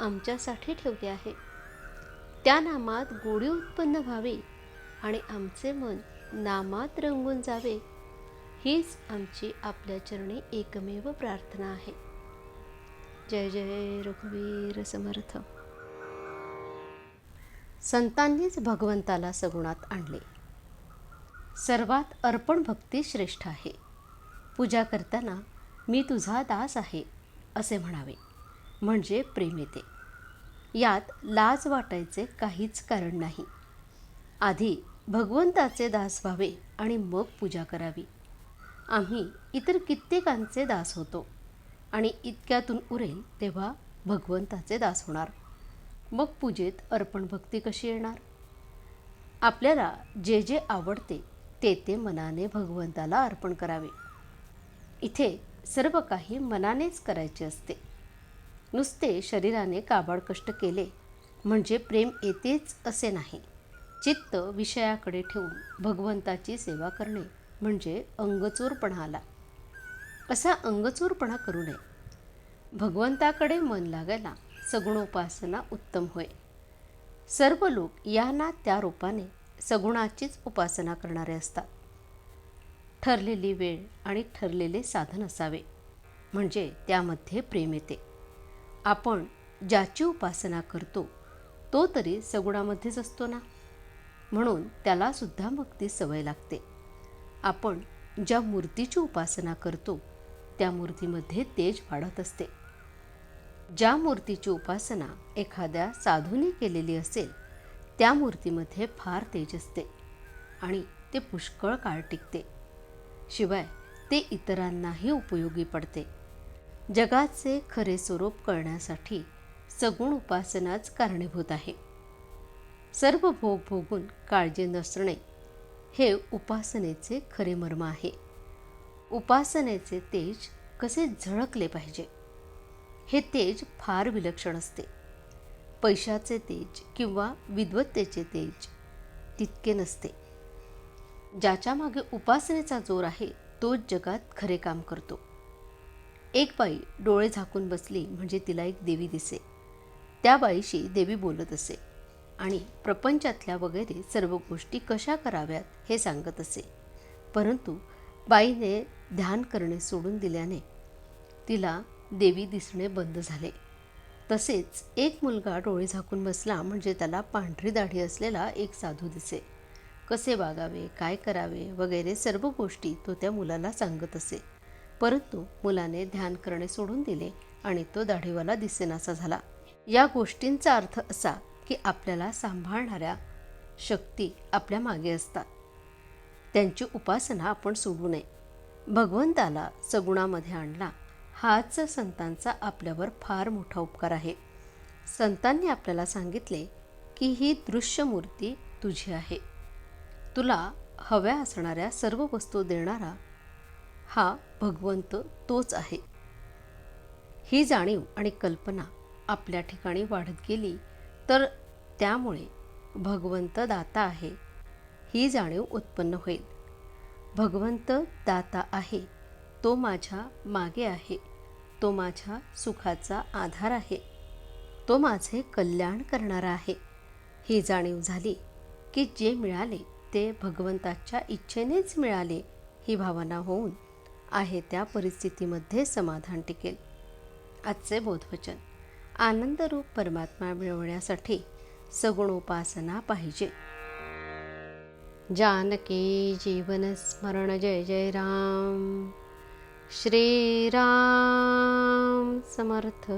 आमच्यासाठी ठेवले आहे. त्या नामात गोडी उत्पन्न व्हावी आणि आमचे मन नामात रंगून जावे हीच आमची आपल्या चरणी एकमेव प्रार्थना आहे. जय जय रघुवीर समर्थ. संतांनीच भगवंताला सगुणात आणले. सर्वात अर्पण भक्ती श्रेष्ठ आहे. पूजा करताना मी तुझा दास आहे असे म्हणावे. म्हणजे प्रेम येते. यात लाज वाटायचे काहीच कारण नाही. आधी भगवंताचे दास व्हावे आणि मग पूजा करावी. आम्ही इतर कित्येकांचे दास होतो आणि इतक्यातून उरेल तेव्हा भगवंताचे दास होणार. मग पूजेत अर्पण भक्ती कशी येणार? आपल्याला जे जे आवडते ते ते मनाने भगवंताला अर्पण करावे. इथे सर्व काही मनानेच करायचे असते. नुसते शरीराने काबाड कष्ट केले म्हणजे प्रेम येतेच असे नाही. चित्त विषयाकडे ठेवून भगवंताची सेवा करणे म्हणजे अंगचोरपणा आला असा अंगचोरपणा करू नये. भगवंताकडे मन लागायला सगुणोपासना उत्तम होय. सर्व लोक या ना त्या रूपाने सगुणाचीच उपासना करणारे असतात. ठरलेली वेळ आणि ठरलेले साधन असावे. म्हणजे त्यामध्ये प्रेम येते. आपण ज्याची उपासना करतो तो तरी सगुणामध्येच असतो ना? म्हणून त्यालासुद्धा मग ती सवय लागते. आपण ज्या मूर्तीची उपासना करतो त्या मूर्तीमध्ये तेज वाढत असते. ज्या मूर्तीची उपासना एखाद्या साधूने केलेली असेल त्या मूर्तीमध्ये फार तेज असते आणि ते पुष्कळ काळ टिकते. शिवाय ते इतरांनाही उपयोगी पडते. जगाचे खरे स्वरूप कळण्यासाठी सगुण उपासनाच कारणीभूत आहे. सर्व भोग भोगून काळजी नसणे हे उपासनेचे खरे मर्म आहे. उपासनेचे तेज कसे झळकले पाहिजे? हे तेज फार विलक्षण असते. पैशाचे तेज किंवा विद्वत्तेचे तेज तितके नसते. ज्याच्या मागे उपासनेचा जोर आहे तोच जगात खरे काम करतो. एक बाई डोळे झाकून बसली म्हणजे तिला एक देवी दिसे. त्या बाईशी देवी बोलत असे आणि प्रपंचातल्या वगैरे सर्व गोष्टी कशा कराव्यात हे सांगत असे. परंतु बाईने ध्यान करणे सोडून दिल्याने तिला देवी दिसणे बंद झाले. तसेच एक मुलगा डोळे झाकून बसला म्हणजे त्याला पांढरी दाढी असलेला एक साधू दिसे. कसे वागावे काय करावे वगैरे सर्व गोष्टी तो त्या मुलाला सांगत असे. परंतु मुलाने ध्यान करणे सोडून दिले आणि तो दाढीवाला दिसेनासा झाला. या गोष्टींचा अर्थ असा की आपल्याला सांभाळणाऱ्या शक्ती आपल्या मागे असतात. त्यांची उपासना आपण सोडू नये. भगवंताला सगुणामध्ये आणला. हाच संतांचा आपल्यावर फार मोठा उपकार आहे. संतांनी आपल्याला सांगितले की ही दृश्य मूर्ती तुझी आहे. तुला हव्या असणाऱ्या सर्व वस्तू देणारा हा भगवंत तोच आहे. ही जाणीव आणि कल्पना आपल्या ठिकाणी वाढत गेली तर त्यामुळे भगवंत दाता आहे ही जाणीव उत्पन्न होईल. भगवंत दाता आहे तो माझ्या मागे आहे तो माझ्या सुखाचा आधार आहे तो माझे कल्याण करणारा आहे. ही जाणीव झाली की जे मिळाले ते भगवंताच्या इच्छेनेच मिळाले ही भावना होऊन आहे त्या परिस्थितीमध्ये समाधान टिकेल. आजचे बोधवचन. आनंदरूप परमात्मा मिळवण्यासाठी सगुण उपासना पाहिजे. जानकी जीवन स्मरण जय जय राम. श्रीराम समर्थ.